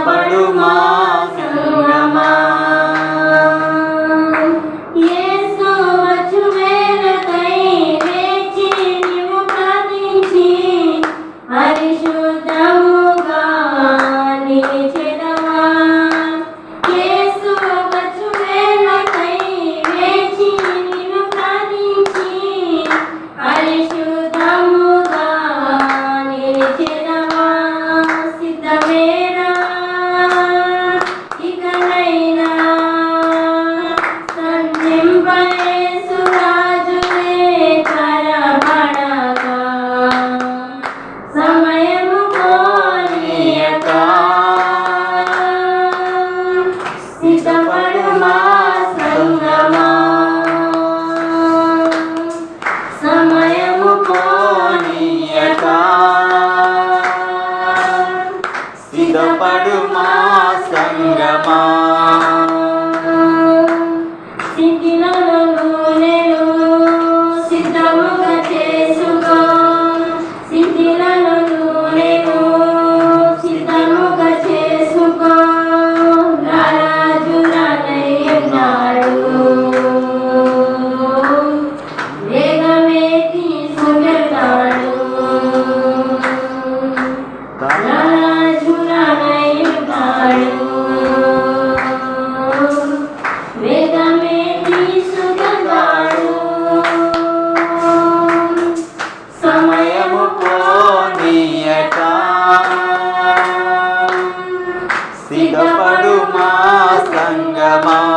సిద్ధపడు మా సంగమా యేసు సిద్ధపడు మా సంగమా. আমার